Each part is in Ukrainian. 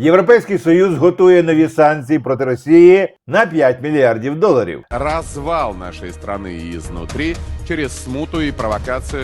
Європейський Союз готує нові санкції проти Росії на 5 мільярдів доларів. развал нашої країни изнутри через смуту і провокацию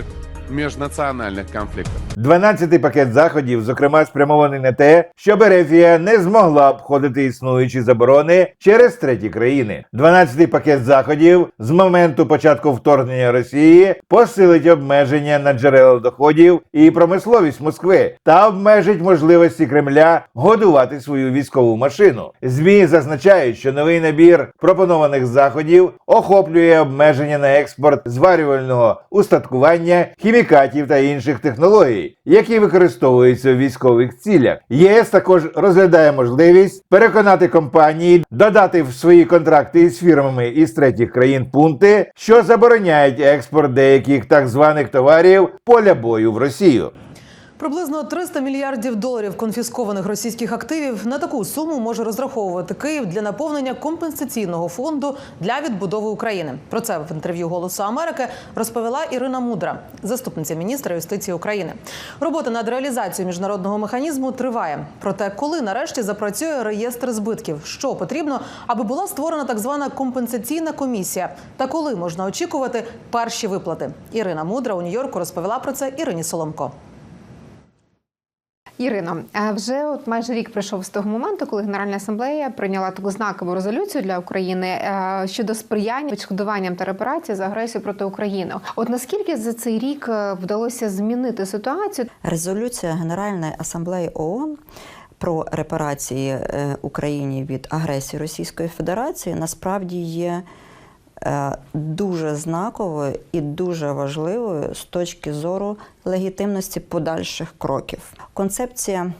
межнациональных конфликтов. 12-й пакет заходів, зокрема, спрямований на те, щоб Ерефія не змогла обходити існуючі заборони через треті країни. 12-й пакет заходів з моменту початку вторгнення Росії посилить обмеження на джерела доходів і промисловість Москви та обмежить можливості Кремля годувати свою військову машину. Змі зазначають, що новий набір пропонованих заходів охоплює обмеження на експорт зварювального устаткування, хімікатів та інших технологій, які використовуються в військових цілях. ЄС також розглядає можливість переконати компанії додати в свої контракти із фірмами із третіх країн пункти, що забороняють експорт деяких так званих товарів поля бою в Росію. Приблизно 300 мільярдів доларів конфіскованих російських активів на таку суму може розраховувати Київ для наповнення компенсаційного фонду для відбудови України. Про це в інтерв'ю Голосу Америки розповіла Ірина Мудра, заступниця міністра юстиції України. Робота над реалізацією міжнародного механізму триває. Проте, коли нарешті запрацює реєстр збитків, що потрібно, аби була створена так звана компенсаційна комісія, та коли можна очікувати перші виплати. Ірина Мудра у Нью-Йорку розповіла про це Ірині Соломко. Ірино, вже от майже рік пройшов з того моменту, коли Генеральна асамблея прийняла таку знакову резолюцію для України е, щодо сприяння відшкодуванням та репарації за агресію проти України. От наскільки за цей рік е, вдалося змінити ситуацію? Резолюція Генеральної асамблеї ООН про репарації е, Україні від агресії Російської Федерації насправді є дуже знаковою і дуже важливою з точки зору легітимності подальших кроків. Концепція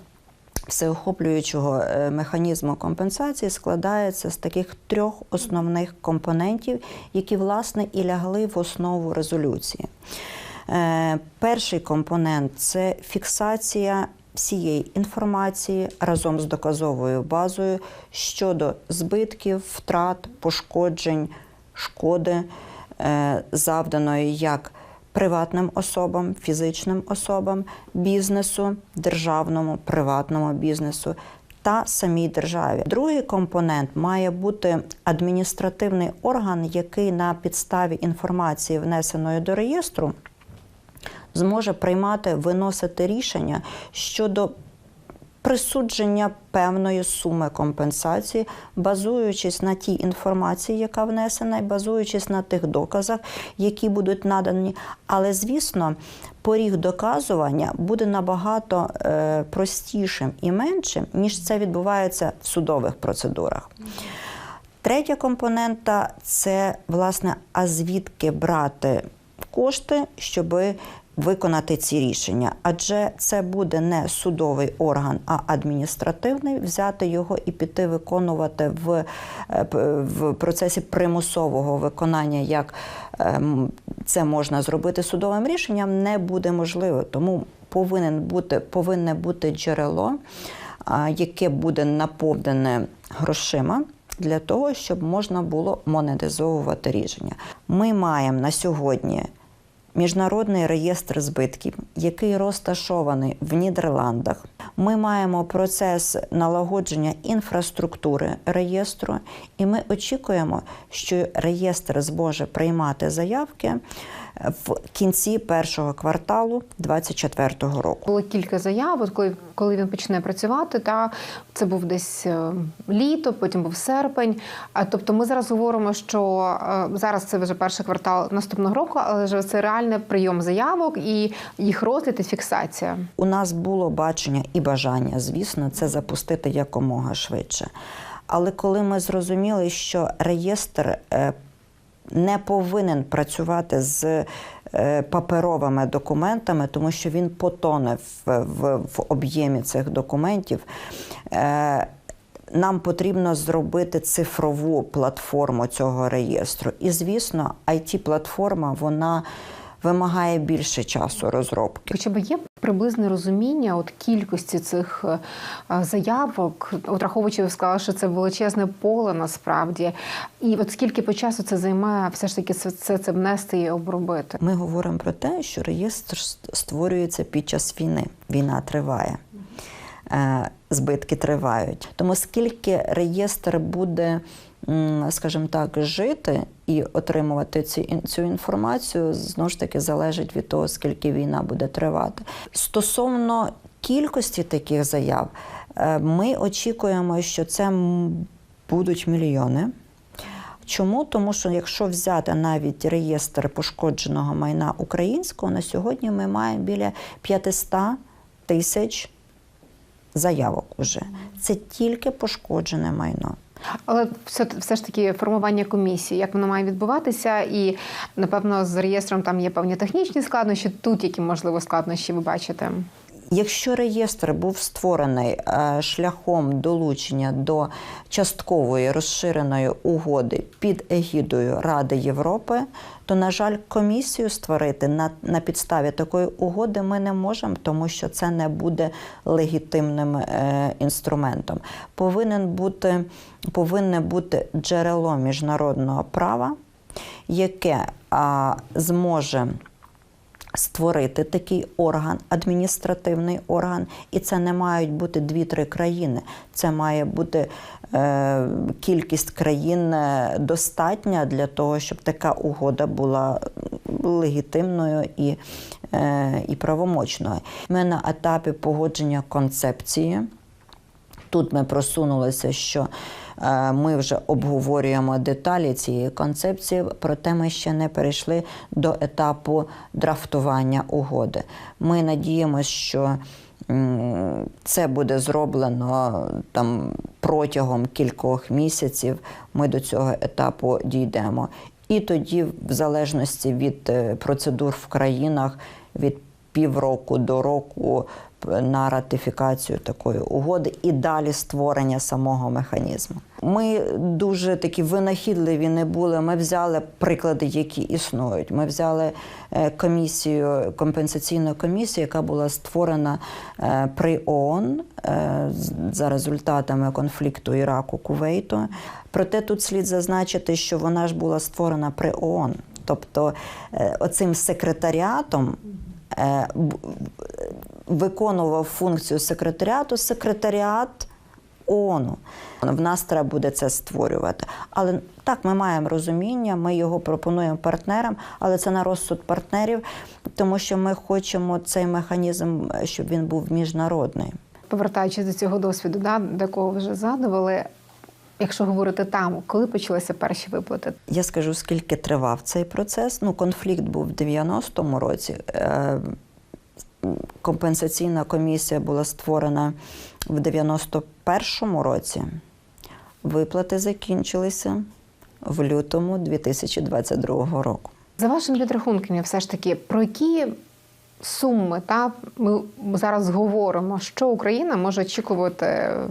всеохоплюючого е, механізму компенсації складається з таких трьох основних компонентів, які власне і лягли в основу резолюції. Е, Перший компонент це фіксація всієї інформації разом з доказовою базою щодо збитків, втрат, пошкоджень, шкоди, е, завданої як приватним особам, фізичним особам, бізнесу, державному, приватному бізнесу. Та самій державі. Другий компонент має бути адміністративний орган, який на підставі інформації, внесеної до реєстру, зможе приймати, виносити рішення щодо присудження певної суми компенсації, базуючись на тій інформації, яка внесена, і базуючись на тих доказах, які будуть надані. Але, звісно, поріг доказування буде набагато е, простішим і меншим, ніж це відбувається в судових процедурах. Третя компонента це власне, а звідки брати кошти, щоб виконати ці рішення. Адже це буде не судовий орган, а адміністративний. Взяти його і піти виконувати в, е, в процесі примусового виконання, як ем, це можна зробити судовим рішенням, не буде можливо. Тому повинен бути, повинне бути джерело, яке буде наповнене грошима для того, щоб можна було монетизовувати рішення. Ми маємо на сьогодні міжнародний реєстр збитків, який розташований в Нідерландах. Ми маємо процес налагодження інфраструктури реєстру, і ми очікуємо, що реєстр зможе приймати заявки в кінці першого кварталу 2024 року. Було кілька заяв, коли, коли він почне працювати. Та це був десь е, літо, потім був серпень. А тобто, ми зараз говоримо, що е, зараз це вже перший квартал наступного року, але вже це реальний прийом заявок і їх розгляд і фіксація. У нас було бачення і бажання, звісно, це запустити якомога швидше. Але коли ми зрозуміли, що реєстр е, не повинен працювати з е, паперовими документами, тому що він потоне в, в, в об'ємі цих документів. е, Нам потрібно зробити цифрову платформу цього реєстру. І, звісно, it платформа вона вимагає більше часу розробки. Хоча б є приблизне розуміння от кількості цих е, е, заявок, от враховуючи, ви сказали, що це величезне поле насправді. І от скільки по часу це займає все ж таки це, це, це внести і обробити? Ми говоримо про те, що реєстр створюється під час війни. Війна триває. Збитки тривають. Тому скільки реєстр буде, скажімо так, жити і отримувати ін- цю інформацію, знову ж таки залежить від того, скільки війна буде тривати. Стосовно кількості таких заяв, е, ми очікуємо, що це будуть мільйони. Чому? Тому що якщо взяти навіть реєстр пошкодженого майна українського, на сьогодні ми маємо біля 500 тисяч заявок уже. Це тільки пошкоджене майно. Але все, все ж таки формування комісії, як воно має відбуватися, і напевно з реєстром там є певні технічні складнощі. Тут які можливо складнощі ви бачите? Якщо реєстр був створений е, шляхом долучення до часткової розширеної угоди під егідою Ради Європи, то, на жаль, комісію створити на, на підставі такої угоди ми не можемо, тому що це не буде легітимним е, інструментом. Повинен бути, повинне бути джерело міжнародного права, яке а, зможе створити такий орган, адміністративний орган, і це не мають бути дві-три країни. Це має бути е, кількість країн е, достатня для того, щоб така угода була легітимною і, е, і правомочною. Ми на етапі погодження концепції. Тут ми просунулися, що е, ми вже обговорюємо деталі цієї концепції, проте ми ще не перейшли до етапу драфтування угоди. Ми надіємося, що це буде зроблено там протягом кількох місяців. Ми до цього етапу дійдемо. І тоді, в залежності від е, процедур в країнах, від півроку до року на ратифікацію такої угоди і далі створення самого механізму. Ми дуже такі винахідливі не були. Ми взяли приклади, які існують. Ми взяли е, комісію, компенсаційну комісію, яка була створена е, при ООН е, за результатами конфлікту Іраку Кувейту. Проте тут слід зазначити, що вона ж була створена при ООН. Тобто оцим секретаріатом виконував функцію секретаріату секретаріат ООНу. В нас треба буде це створювати. Але так, ми маємо розуміння, ми його пропонуємо партнерам, але це на розсуд партнерів, тому що ми хочемо цей механізм, е, щоб він був міжнародний. Повертаючись до цього досвіду, да, до кого вже згадували. Якщо говорити там, коли почалися перші виплати? Я скажу, скільки тривав цей процес. Ну, конфлікт був в 90-му році. Компенсаційна комісія була створена в 91-му році. Виплати закінчилися в лютому 2022 року. За вашими підрахунками, все ж таки, про які суми та ми зараз говоримо, що Україна може очікувати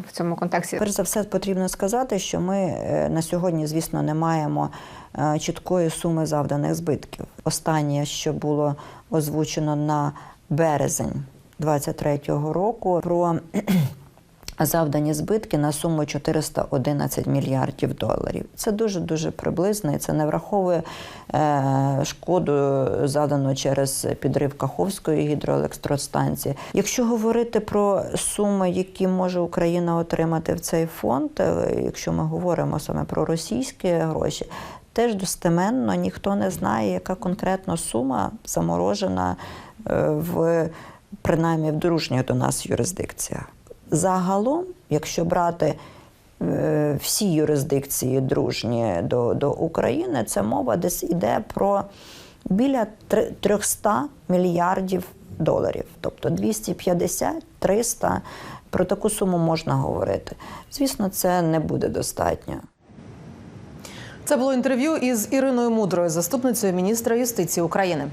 в цьому контексті? Перш за все, потрібно сказати, що ми е, на сьогодні, звісно, не маємо е, чіткої суми завданих збитків. Останнє, що було озвучено на березень 2023 року, про завдані збитки на суму 411 мільярдів доларів. Це дуже дуже приблизно, і це не враховує е, шкоду завдану через підрив Каховської гідроелектростанції. Якщо говорити про суми, які може Україна отримати в цей фонд, е, якщо ми говоримо саме про російські гроші. Теж достеменно ніхто не знає, яка конкретно сума заморожена е, в принаймні в дружніх до нас юрисдикціях. Загалом, якщо брати е, всі юрисдикції дружні до, до України, це мова десь іде про біля три- 300 мільярдів доларів, тобто 250-300. Про таку суму можна говорити. Звісно, це не буде достатньо. Це було інтерв'ю із Іриною Мудрою, заступницею міністра юстиції України.